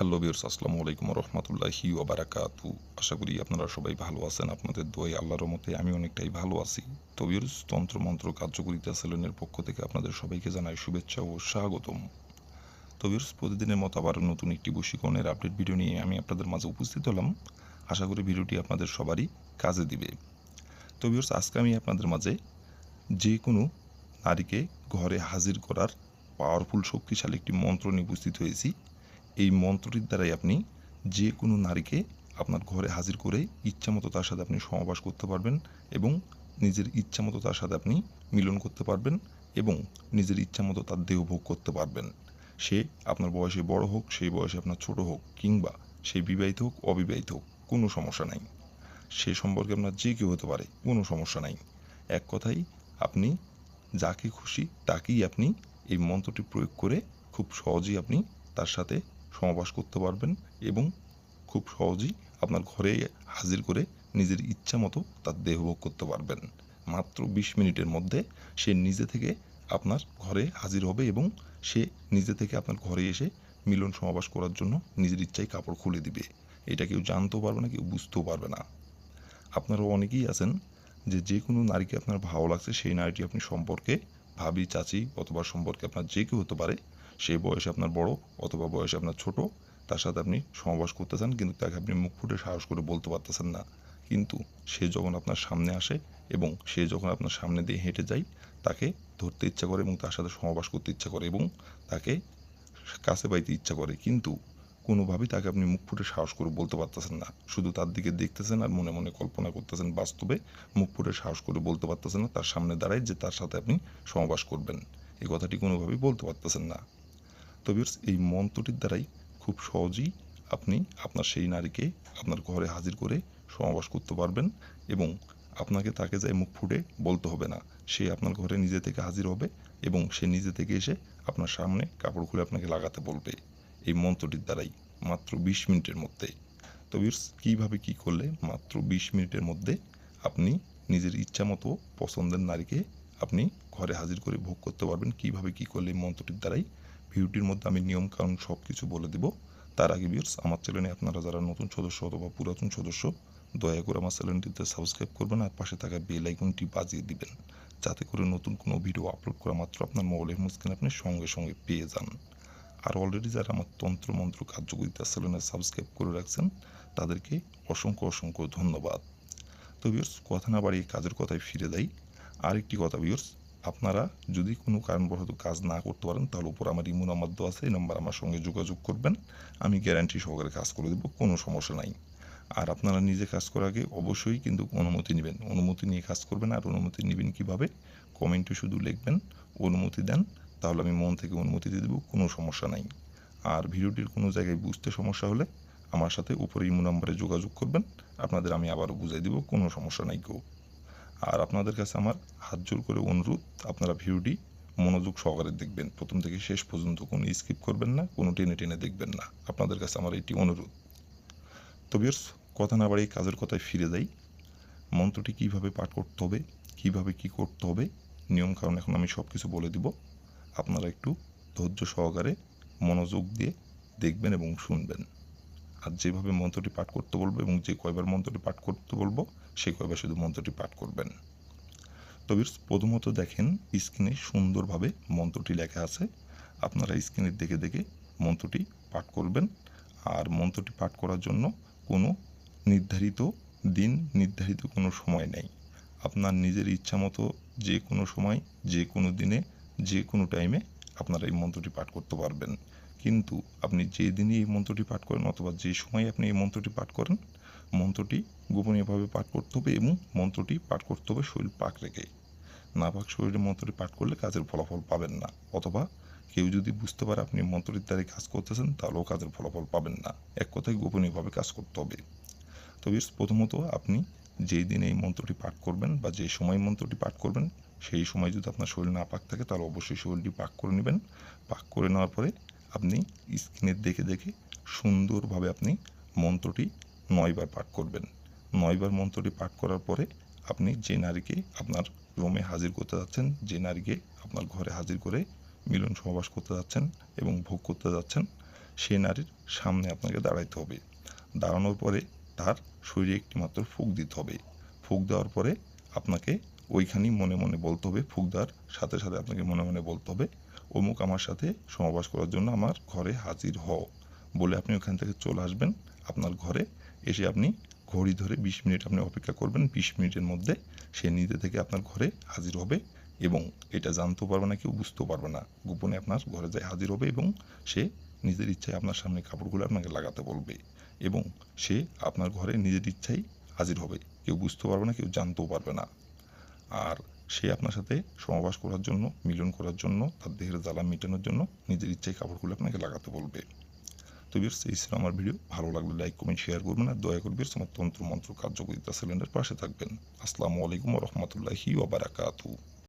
Hello বিয়ার্স আসসালামু আলাইকুম রহমতুল্লাহি ওবারাকাতু আশা করি আপনারা সবাই ভালো আছেন, আপনাদের দোয়াই আল্লাহর মতে আমি অনেকটাই ভালো আছি। তো বিয়ার্স তন্ত্রমন্ত্র কার্যকরিতা সেলেনের পক্ষ থেকে আপনাদের সবাইকে জানাই শুভেচ্ছা ও স্বাগতম। তো বিয়ার্স প্রতিদিনের মতো আবার নতুন একটি বশীকরণের আপডেট ভিডিও নিয়ে আমি আপনাদের মাঝে উপস্থিত হলাম। আশা করি ভিডিওটি আপনাদের সবারই কাজে দিবে। তো বিয়ার্স আজকে আমি আপনাদের মাঝে যে কোনো নারীকে ঘরে হাজির করার পাওয়ারফুল শক্তিশালী একটি মন্ত্র নিয়ে উপস্থিত হয়েছি। এই মন্ত্রটির দ্বারাই আপনি যে কোনো নারীকে আপনার ঘরে হাজির করে ইচ্ছামতো তার সাথে আপনি সমাবাস করতে পারবেন এবং নিজের ইচ্ছামতো তার সাথে আপনি মিলন করতে পারবেন এবং নিজের ইচ্ছামতো তার দেহ ভোগ করতে পারবেন। সে আপনার বয়সে বড় হোক, সেই বয়সে আপনার ছোট হোক কিংবা সে বিবাহিত হোক, অবিবাহিত হোক, কোনো সমস্যা নাই। সে সম্পর্কে আপনার যে কেউ হতে পারে, কোনো সমস্যা নাই। এক কথাই আপনি যাকে খুশি তাকেই আপনি এই মন্ত্রটি প্রয়োগ করে খুব সহজেই আপনি তার সাথে সমাবাস করতে পারবেন এবং খুব সহজেই আপনার ঘরে হাজির করে নিজের ইচ্ছা মতো তার দেহভোগ করতে পারবেন। মাত্র বিশ মিনিটের মধ্যে সে নিজে থেকে আপনার ঘরে হাজির হবে এবং সে নিজে থেকে আপনার ঘরে এসে মিলন সমাবাস করার জন্য নিজের ইচ্ছায় কাপড় খুলে দিবে। এটা কেউ জানতেও পারবে না, কেউ বুঝতেও পারবে না। আপনারা অনেকেই আছেন যে যে কোনো নারীকে আপনার ভালো লাগছে, সেই নারীটি আপনি সম্পর্কে ভাবি, চাচি অথবা সম্পর্কে আপনার যে কেউ হতে পারে সেই বয়সে আপনার বড় অথবা বয়সে আপনার ছোট, তার সাথে আপনি সমাবাস করতে চান কিন্তু তাকে আপনি মুখ ফুটে সাহস করে বলতে পারতেছেন না। কিন্তু সে যখন আপনার সামনে আসে এবং সে যখন আপনার সামনে দিয়ে হেঁটে যায়, তাকে ধরতে ইচ্ছা করে এবং তার সাথে সমাবাস করতে ইচ্ছা করে এবং তাকে কাছে পাইতে ইচ্ছা করে। কিন্তু কোনোভাবেই তাকে আপনি মুখ ফুটে সাহস করে বলতে পারতেছেন না। শুধু তার দিকে দেখতেছেন আর মনে মনে কল্পনা করতেছেন, বাস্তবে মুখ ফুটে সাহস করে বলতে পারতেছেন না, তার সামনে দাঁড়ায় যে তার সাথে আপনি সমাবাস করবেন। এই কথাটি কোনোভাবেই বলতে পারতেছেন না। তো এই মন্ত্রটির দ্বারাই খুব সহজেই আপনি আপনার সেই নারীকে আপনার ঘরে হাজির করে সমাবাস করতে পারবেন এবং আপনাকে তাকে যাই মুখ ফুটে বলতে হবে না, সে আপনার ঘরে নিজে থেকে হাজির হবে এবং সে নিজে থেকে এসে আপনার সামনে কাপড় খুলে আপনাকে লাগাতে বলবে এই মন্ত্রটির দ্বারাই মাত্র বিশ মিনিটের মধ্যে। তো কীভাবে কী করলে মাত্র বিশ মিনিটের মধ্যে আপনি নিজের ইচ্ছা মতো পছন্দের নারীকে আপনি ঘরে হাজির করে ভোগ করতে পারবেন, কীভাবে কি করলে এই মন্ত্রটির দ্বারাই ভিডিওটির মধ্যে আমি নিয়ম কানুন সব কিছু বলে দেব। তার আগে ভিউয়ার্স আমার চ্যানেলে আপনারা যারা নতুন সদস্য অথবা পুরাতন সদস্য, দয়া করে আমার চ্যানেলটিতে সাবস্ক্রাইব করবেন আর পাশে থাকা বেল আইকনটি বাজিয়ে দিবেন। যাতে করে নতুন কোনো ভিডিও আপলোড করা মাত্র আপনার মোবাইলের মুস্কিন আপনি সঙ্গে সঙ্গে পেয়ে যান। আর অলরেডি যারা আমার তন্ত্র মন্ত্র কার্যকরিতা চ্যানেলে সাবস্ক্রাইব করে রাখছেন, তাদেরকে অসংখ্য অসংখ্য ধন্যবাদ। তো ভিউয়ার্স কথা না বাড়িয়ে কাজের কথায় ফিরে দেয় আরেকটি কথা ভিউয়ার্স আপনারা যদি কোনো কারণবশত কাজ না করতে পারেন, তাহলে উপর আমার ইমো নাম্বার দেওয়া আছে, এই নাম্বার আমার সঙ্গে যোগাযোগ করবেন। আমি গ্যারান্টি সহকারে কাজ করে দেবো, কোনো সমস্যা নাই। আর আপনারা নিজে কাজ করার আগে অবশ্যই কিন্তু অনুমতি নেবেন। অনুমতি নিয়ে কাজ করবেন আর অনুমতি নেবেন কীভাবে? কমেন্টে শুধু লিখবেন, অনুমতি দেন, তাহলে আমি মন থেকে অনুমতি দিয়ে দেবো, কোনো সমস্যা নাই। আর ভিডিওটির কোনো জায়গায় বুঝতে সমস্যা হলে আমার সাথে উপরে ইমো নাম্বারে যোগাযোগ করবেন। আপনাদের আমি আবারও বুঝাই দেবো, কোনো সমস্যা নাই কেউ। আর আপনাদের কাছে আমার হাত জোর করে অনুরোধ, আপনারা ভিডিওটি মনোযোগ সহকারে দেখবেন। প্রথম থেকে শেষ পর্যন্ত কোনো স্কিপ করবেন না, কোনো টেনে টেনে দেখবেন না। আপনাদের কাছে আমার এটি অনুরোধ। তো বিয়ার্স কথা না বাড়িয়ে কাজের কথায় ফিরে যাই। মন্ত্রটি কীভাবে পাঠ করতে হবে, কীভাবে কী করতে হবে, নিয়ম কারণ এখন আমি সব কিছু বলে দিব। আপনারা একটু ধৈর্য সহকারে মনোযোগ দিয়ে দেখবেন এবং শুনবেন। আর যেভাবে মন্ত্রটি পাঠ করতে বলব এবং যে কয়বার মন্ত্রটি পাঠ করতে বলব, সেই কয়বার শুধু মন্ত্রটি পাঠ করবেন। তবে প্রথমত দেখেন স্ক্রিনে সুন্দরভাবে মন্ত্রটি লেখা আছে। আপনারা স্ক্রিনের দেখে দেখে মন্ত্রটি পাঠ করবেন। আর মন্ত্রটি পাঠ করার জন্য কোনো নির্ধারিত দিন, নির্ধারিত কোনো সময় নেই। আপনার নিজের ইচ্ছা মতো যে কোনো সময়, যে কোনো দিনে, যে কোনো টাইমে আপনারা এই মন্ত্রটি পাঠ করতে পারবেন। কিন্তু আপনি যে দিনই এই মন্ত্রটি পাঠ করেন অথবা যে সময় আপনি এই মন্ত্রটি পাঠ করেন, মন্ত্রটি গোপনীয়ভাবে পাঠ করতে হবে এবং মন্ত্রটি পাঠ করতে হবে শরীর পাক রেখে। না পাক শরীরে মন্ত্রটি পাঠ করলে কাজের ফলাফল পাবেন না, অথবা কেউ যদি বুঝতে পারে আপনি মন্ত্রটির দ্বারা কাজ করতেছেন, তাহলেও কাজের ফলাফল পাবেন না। এক কথায় গোপনীয়ভাবে কাজ করতে হবে। তবে প্রথমত আপনি যেই দিনে এই মন্ত্রটি পাঠ করবেন বা যে সময় মন্ত্রটি পাঠ করবেন, সেই সময় যদি আপনার শরীর না পাক থাকে, তাহলে অবশ্যই শরীরটি পাক করে নেবেন। পাক করে নেওয়ার পরে আপনি স্ক্রিনের দেখে দেখে সুন্দরভাবে আপনি মন্ত্রটি নয়বার পাঠ করবেন। নয়বার মন্ত্রটি পাঠ করার পরে আপনি যে নারীকে আপনার রুমে হাজির করতে যাচ্ছেন, যে নারীকে আপনার ঘরে হাজির করে মিলন সহবাস করতে যাচ্ছেন এবং ভোগ করতে যাচ্ছেন, সে নারীর সামনে আপনাকে দাঁড়াইতে হবে। দাঁড়ানোর পরে তার শরীরে একটি মাত্র ফুক দিতে হবে। ফুক দেওয়ার পরে আপনাকে ওইখানেই মনে মনে বলতে হবে ফুক দেওয়ার সাথে সাথে আপনাকে মনে মনে বলতে হবে, অমুক আমার সাথে সমাবাস করার জন্য আমার ঘরে হাজির হও, বলে আপনি ওখান থেকে চলে আসবেন, আপনার ঘরে এসে আপনি ঘড়ি ধরে বিশ মিনিট আপনি অপেক্ষা করবেন, বিশ মিনিটের মধ্যে সে নিজে থেকে আপনার ঘরে হাজির হবে এবং এটা জানতেও পারবে না, কেউ বুঝতেও পারবে না। গোপনে আপনার ঘরে যায় হাজির হবে এবং সে নিজের ইচ্ছায় আপনার সামনে কাপড়গুলো আপনাকে লাগাতে বলবে এবং সে আপনার ঘরে নিজের ইচ্ছায় হাজির হবে। কেউ বুঝতেও পারবে না, কেউ জানতেও পারবে না। আর সে আপনার সাথে সমাবাস করার জন্য, মিলন করার জন্য, তার দেহের জ্বালা মেটানোর জন্য নিজের ইচ্ছায় কাপড়গুলো আপনাকে লাগাতে বলবে। তো বিয়ার্স এই ছিল আমার ভিডিও। ভালো লাগলে লাইক, কমেন্ট, শেয়ার করবেন আর দয়া করে বিয়ার্স আমার তন্ত্র মন্ত্র কার্যকরিতা সিলিন্ডার পাশে থাকবেন। আসসালামু আলাইকুম রহমতুল্লাহি ওবারাকাতু